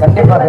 கண்டிப்பாக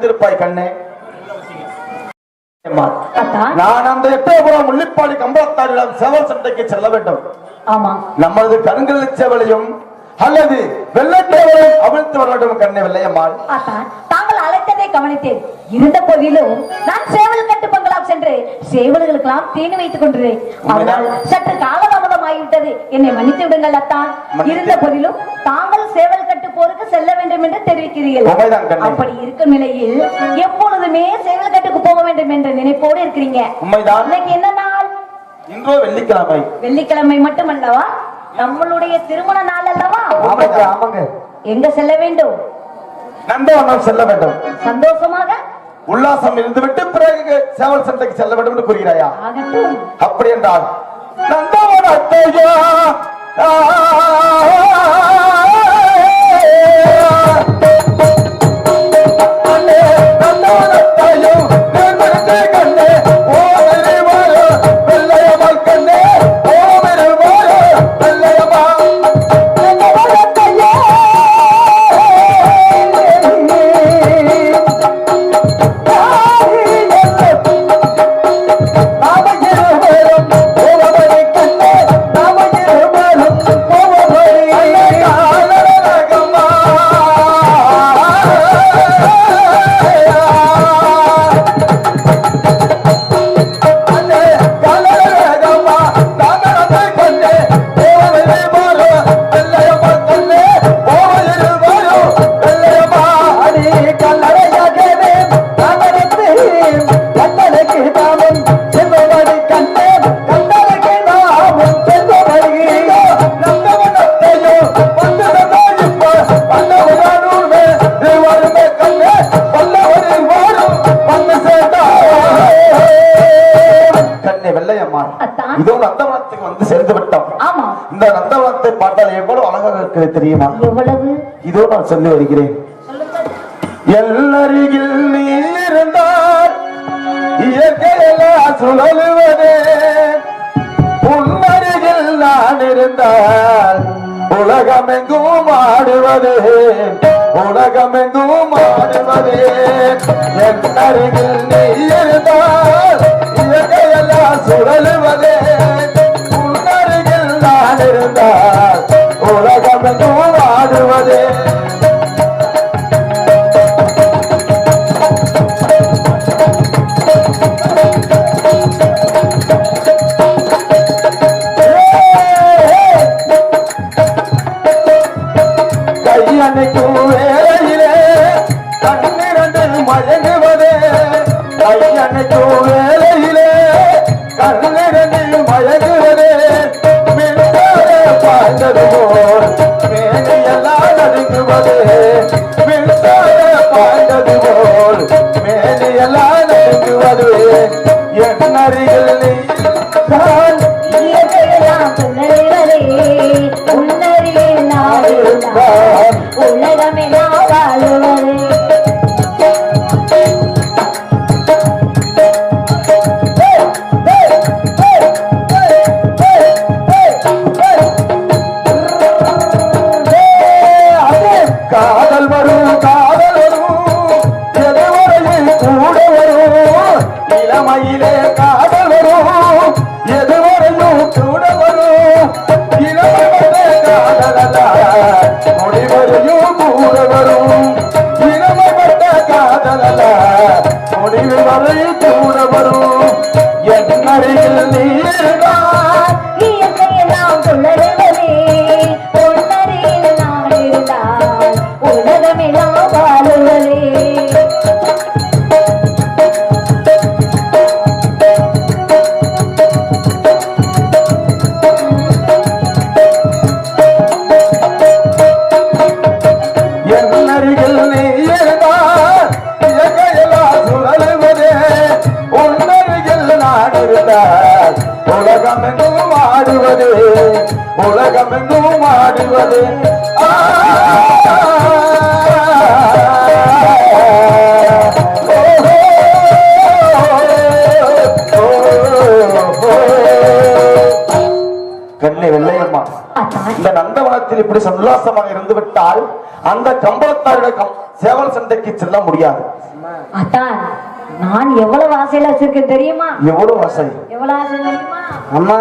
எழுந்திருப்பாய் கண்ணே. நான் அந்த எட்டயபுரம் முள்ளிப்பாடி கம்பளத்தாரிடம் சேவல் சண்டைக்கு செல்ல வேண்டும். நமது கண்கள் சேவலையும் அல்லது வெள்ளத்தேவரையும் அவிழ்த்து வர வேண்டும் கண்ணே வெள்ளையம்மாள். தாங்கள் அழைத்ததை கவனித்தேன். இருந்த போதிலும் நான் சேவல் கட்டு பங்களாம் சென்று சேவல்களுக்கெல்லாம் தேனி வைத்துக் கொண்டிருந்தேன் சற்று காலதாமதம் ஆகிவிட்டது என்னை மன்னித்து விடுங்கள் மன்னித்து- இருந்த போதிலும் தாங்கள் சேவல் கட்டு போருக்கு செல்ல வேண்டும் என்று தெரிவிக்கிறீர்கள். அப்படி இருக்கும் நிலையில் எப்பொழுதுமே சேவல் கட்டுக்கு போக வேண்டும் என்ற நினைப்போடு இருக்கிறீங்க. இன்னைக்கு என்ன நாள்? இன்றோ வெள்ளிக்கிழமை. வெள்ளிக்கிழமை மட்டுமல்லவா? நம்மளுடைய திருமண நாள் அல்லவா? எங்க செல்ல வேண்டும்? நந்தவனம் செல்ல வேண்டும். சந்தோஷமாக? உல்லாசம் இருந்துவிட்டு பிறகு சேவல் சண்டைக்கு செல்ல வேண்டும் என்று கூறுகிறாயா? அப்படி என்றால் நந்தவனத்தையா கண்ணே, பார்த்தால் எவ்வளவு அழகாக தெரியுமா? எவ்வளவு? இதோ நான் சொல்லி வருகிறேன். எல்லருகில் நீ இருந்தால் இயற்கையெல்லாம் சுழலுவதே. உன்னருகில் நான் இருந்தால் உலகமெங்கும் ஆடுவது. உலகமெங்கும் ஆடுவது. என் அருகில் நீ இருந்தால் இயற்கையெல்லாம் சுழலுவதே. மனித சல்லாசமாக இருந்து விட்டால் அந்த கம்பளத்தாரிடம் சேவல் சந்தைக்கு செல்ல முடியாது. அதான் நான் எவ்வளவு ஆசையில வச்சிருக்கேன் தெரியுமா? எவ்வளவு ஆசை? எவ்வளவு ஆசை தெரியுமா? அம்மா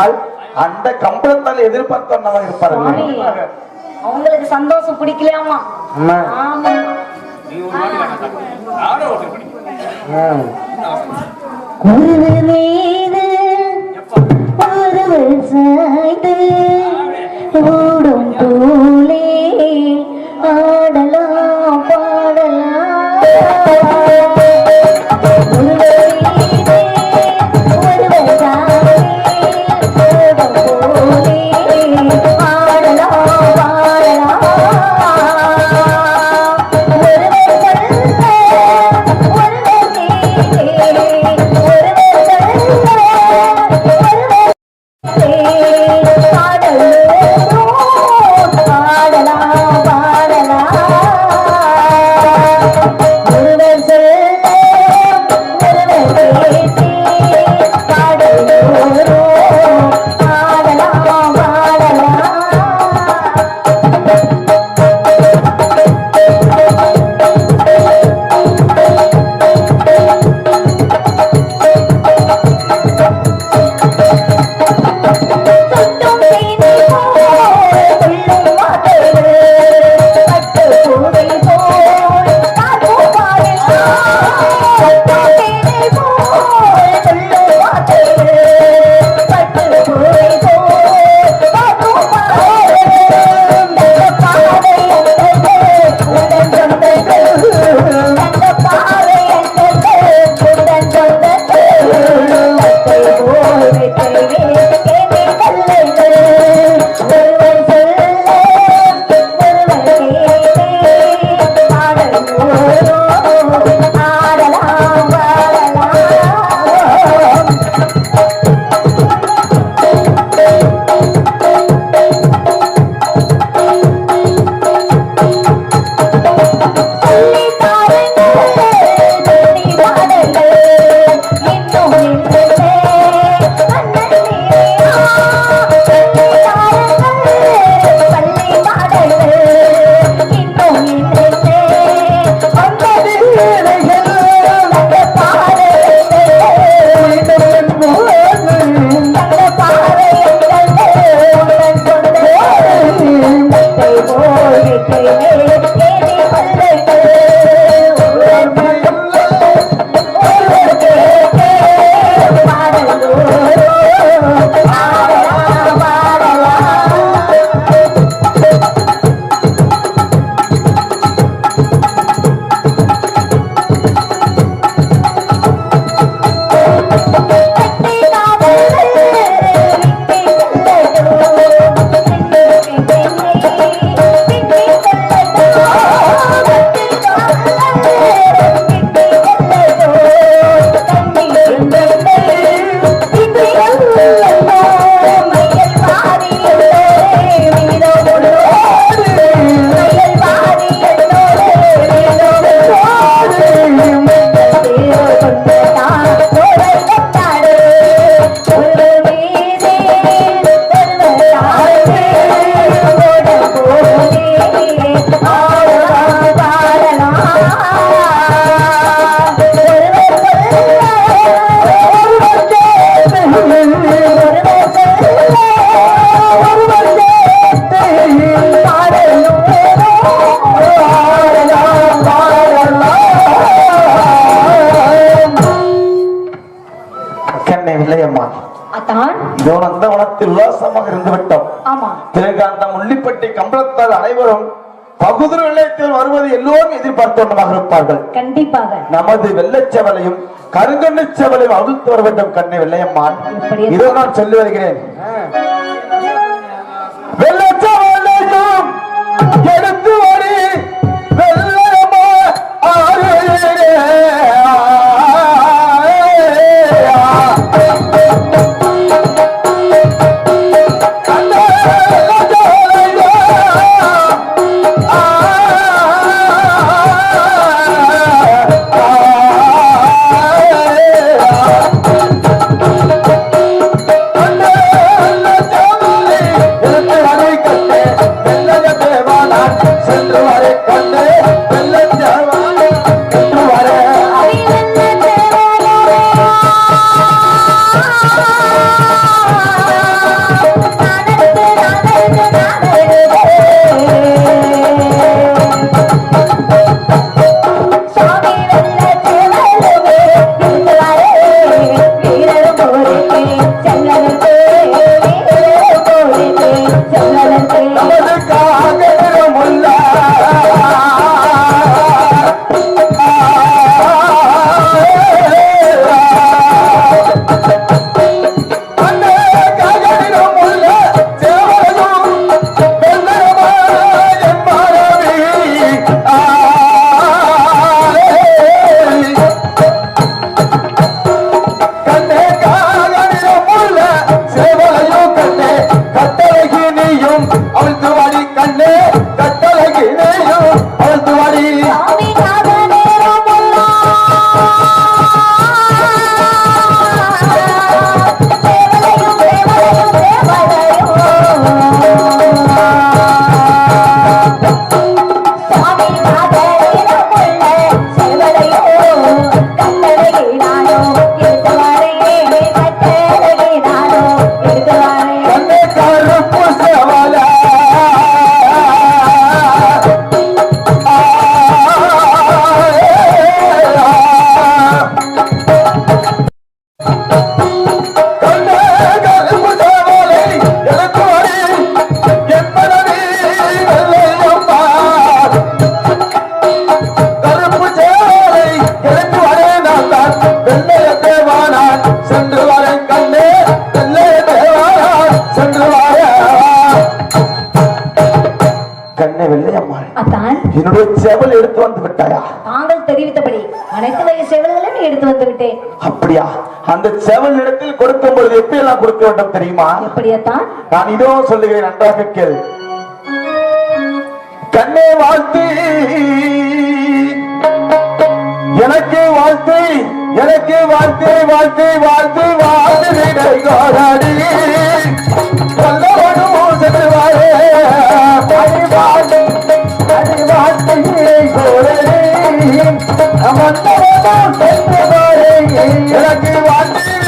ஆனால் அந்த கம்பளத்தால் எதிர்பார்த்தவங்க இருப்பார்கள். அவங்களுக்கு சந்தோஷம் பிடிக்கலையாமா குருவர் மீது ஒருவர் எல்லோரும் எதிர்பார்ப்பவர்களாக இருப்பார்கள். கண்டிப்பாக. நமது வெள்ளச்சவலையும் கருங்கண்ணு செவலையும் அவிழ்த்து வர வேண்டும் கண்ணை வெள்ளையம்மான். இதோ நான் சொல்லி வருகிறேன். வெள்ளை Oh, அப்படியா? அந்த செவல் இடத்தில் கொடுக்கும் பொழுது எப்படி எல்லாம் கொடுக்க வேண்டும் தெரியுமா? நான் இதோ சொல்லுகிறேன் நன்றாக கேள். கண்ணே வாழ்த்து. எனக்கு வாழ்த்து. எனக்கு வாழ்த்து வாழ்த்து வாழ்த்து வாழ்த்து. செல்வாரே செல்வாரே எனக்கு வாழ்த்து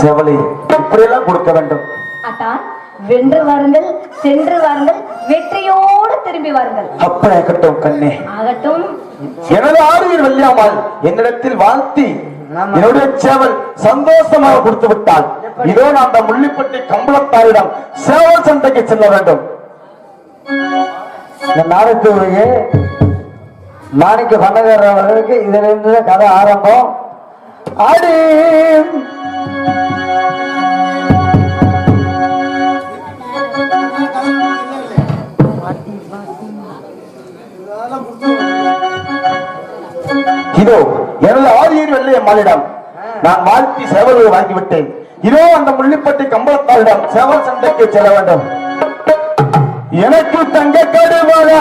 செவலை இப்படியெல்லாம் கொடுக்க வேண்டும். வென்று வாருங்கள் சென்று வாருங்கள் வெற்றியோடு திரும்பி வாருங்கள். அப்படியே கட்டும் கண்ணே. ஆகட்டும். எனது ஆறுவில் வெள்ளியம்மாள் என்னிடத்தில் வாழ்த்தி என்னுடைய சேவல் சந்தோஷமாக கொடுத்து விட்டால் இதோ நான் அந்த முள்ளிப்பட்டி கம்பளத்தாரிடம் சேவல் சந்தைக்கு செல்ல வேண்டும். இந்த நாடகத்துக்கு மாணிக்க பண்ணகாரர் அவர்களுக்கு இதுல இருந்து கதை ஆரம்பம். ஆடி இதோ எனது ஆரியர் வெள்ளைய மாலிடம். நான் வாழ்த்தி சேவல்களை வாங்கிவிட்டேன். இதோ அந்த முள்ளிப்பட்டி கம்பளத்தாளிடம் சேவல் சண்டைக்கு செல்ல வேண்டும். எனக்கு தங்க கடுவலா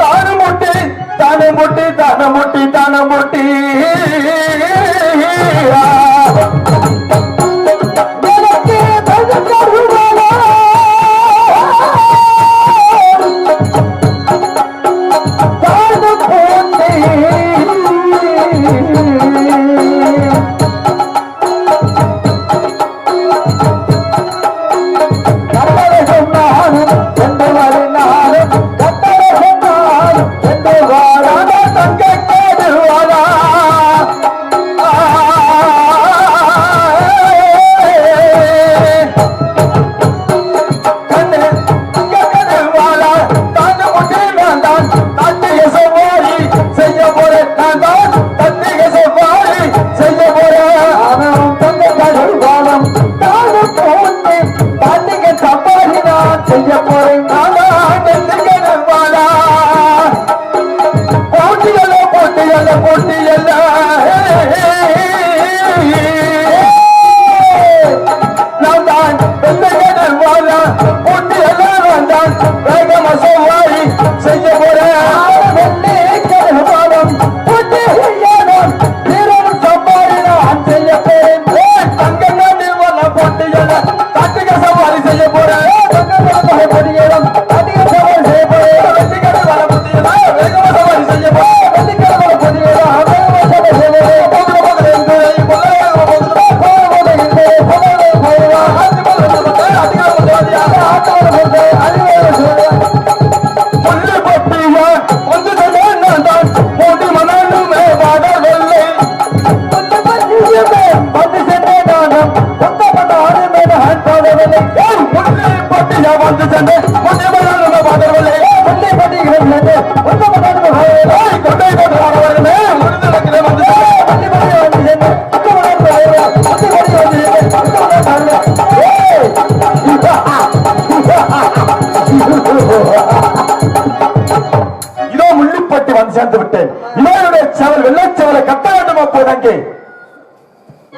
தானு முட்டி தானு முட்டி தானு முட்டி தானு முட்டி.